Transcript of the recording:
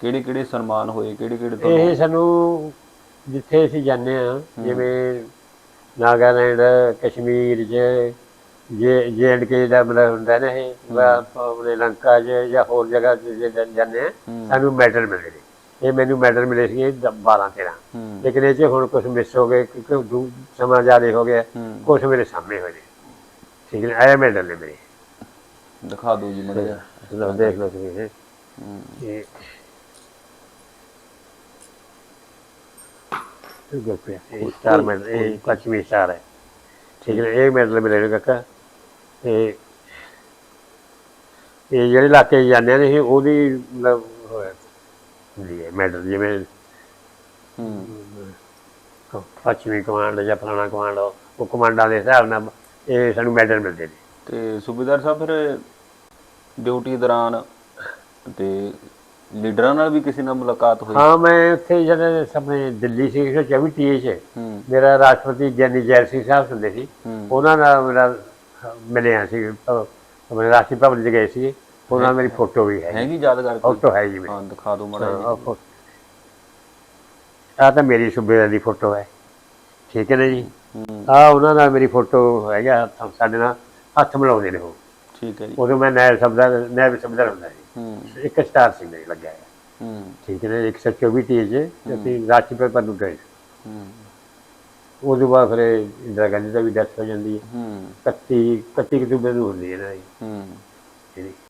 ਕਿਹੜੇ ਕਿਹੜੇ ਸਨਮਾਨ ਹੋਏ ਕਿਹੜੇ ਕਿਹੜੇ ਇਹ ਸਾਨੂੰ ਜਿੱਥੇ ਅਸੀਂ ਜਾਂਦੇ ਆ ਜਿਵੇਂ ਨਾਗਾਲੈਂਡ ਕਸ਼ਮੀਰ ਚ ਜੇ ਜੇ ਐਂਡ ਕੇ ਦਾ ਮਤਲਬ ਹੁੰਦਾ ਨਾ ਇਹ ਆਪਣੇ ਲੰਕਾ 'ਚ ਜਾਂ ਹੋਰ ਜਗ੍ਹਾ 'ਚ ਜੇ ਜਾਂਦੇ ਆ ਸਾਨੂੰ ਮੈਡਲ ਮਿਲਦੇ ਨੇ ਇਹ ਮੈਨੂੰ ਮੈਡਲ ਮਿਲੇ ਸੀ 12 13 ਹੂੰ। ਲੇਕਿਨ ਇਹ 'ਚ ਹੁਣ ਕੁਝ ਮਿਸ ਹੋ ਗਏ ਕਿਉਂਕਿ ਦੂ- ਸਮਾਂ ਜ਼ਿਆਦਾ ਹੋ ਗਿਆ ਹੂੰ। ਕੁਝ ਮੇਰੇ ਸਾਹਮਣੇ ਹੋਏ ਨੇ। ਠੀਕ ਹੈ ਇਹ ਮੈਡਲ ਨੇ ਮੇਰੇ। ਦਿਖਾ ਦਿਓ ਜੀ ਮੜਾ ਦੇਖ ਲਓ ਤੁਸੀਂ ਇਹ ਇਹ ਸਟਾਰ ਮੈਡਲ ਇਹ ਪੱਛਮੀ ਸਟਾਰ ਹੈ। ਠੀਕ ਹੈ ਇਹ ਮੈਡਲ ਮਿਲੇ ਨੇ ਕਾਕਾ। ਇਹ ਇਹ ਜਿਹੜੇ ਇਲਾਕੇ ਜਾਂਦੇ ਨੇ ਇਹ ਉਹਦੀ ਮਤਲਬ ਹੋਇਆ ਹੁੰਦੀ ਹੈ ਮੈਡਲ ਜਿਵੇਂ ਹੂੰ। ਪੱਛਮੀ ਕਮਾਂਡ ਜਾਂ ਫਲਾਣਾ ਕਮਾਂਡ ਉਹ ਕਮਾਂਡਾਂ ਦੇ ਹਿਸਾਬ ਨਾਲ ਇਹ ਸਾਨੂੰ ਮੈਡਲ ਮਿਲਦੇ ਨੇ। ਤੇ ਸੂਬੇਦਾਰ ਸਾਹਿਬ ਫਿਰ ਡਿਊਟੀ ਦੌਰਾਨ ਤੇ ਲੀਡਰਾਂ ਨਾਲ ਵੀ ਕਿਸੇ ਨਾਲ ਮੁਲਾਕਾਤ ਹੋਈ? ਹਾਂ ਮੈਂ ਉੱਥੇ ਜਦੋਂ ਆਪਣੇ ਦਿੱਲੀ ਸੀ 124 ਟੀਏ 'ਚ। ਹੂੰ। ਮੇਰਾ ਰਾਸ਼ਟਰਪਤੀ ਜੈਨੀ ਜੈਲ ਸਿੰਘ ਸਾਹਿਬ ਹੁੰਦੇ ਸੀ। ਹੂੰ। ਉਹਨਾਂ ਨਾਲ ਮੇਰਾ ਮਿਲਿਆ ਸੀ ਆਪਣੇ ਰਾਸ਼ਟਰੀ ਭਵਨ 'ਚ ਗਏ ਸੀ। ਉਹਨਾਂ ਨਾਲ ਮੇਰੀ ਫੋਟੋ ਵੀ ਹੈ ਹੈਗੀ ਯਾਦਗਾਰ ਕੋਈ? ਫੋਟੋ ਹੈ ਜੀ ਮੇਰੀ। ਹਾਂ ਦਿਖਾ ਦਿਓ ਮੜਾ ਆਹ ਤਾਂ ਮੇਰੀ ਸੂਬੇਦਾਰ ਦੀ ਫੋਟੋ ਹੈ। ਠੀਕ ਹੈ ਨਾ ਜੀ? ਹੂੰ। ਆ ਉਹਨਾਂ ਨਾਲ ਮੇਰੀ ਫੋਟੋ ਹੈਗਾ ਹੱਥ- ਸਾਡੇ ਨਾਲ ਹੱਥ ਮਿਲਾਉਂਦੇ ਨੇ ਉਹ। ਠੀਕ ਹੈ ਜੀ। ਉਦੋਂ ਮੈਂ ਨਾਇਬ ਸਬਦਾਰ ਨਾਇਬ ਸਬਦਾਰ ਹੁੰਦਾ ਸੀ ਹੂੰ। ਇੱਕ ਸਟਾਰ ਸਿੰਘ ਨੇ ਲੱਗਿਆ ਹੈ ਹੂੰ। ਠੀਕ ਹੈ ਨਾ 124 ਟੀਏ 'ਚ ਅਸੀਂ ਰਾਸ਼ਟਰੀ ਭਵਨ ਨੂੰ ਗਏ। ਹੂੰ। ਉਹਦੇ ਬਾਅਦ ਫਿਰ ਇਹ ਇੰਦਰਾ ਗਾਂਧੀ ਦਾ ਵੀ ਡੈਥ ਹੋ ਜਾਂਦੀ ਹੈ। ਹੂੰ। 31 31 ਅਕਤੂਬਰ ਨੂੰ ਹੁੰਦੀ ਹੈ ਨਾ ਜੀ। ਹੂੰ। ਜਿਹੜੀ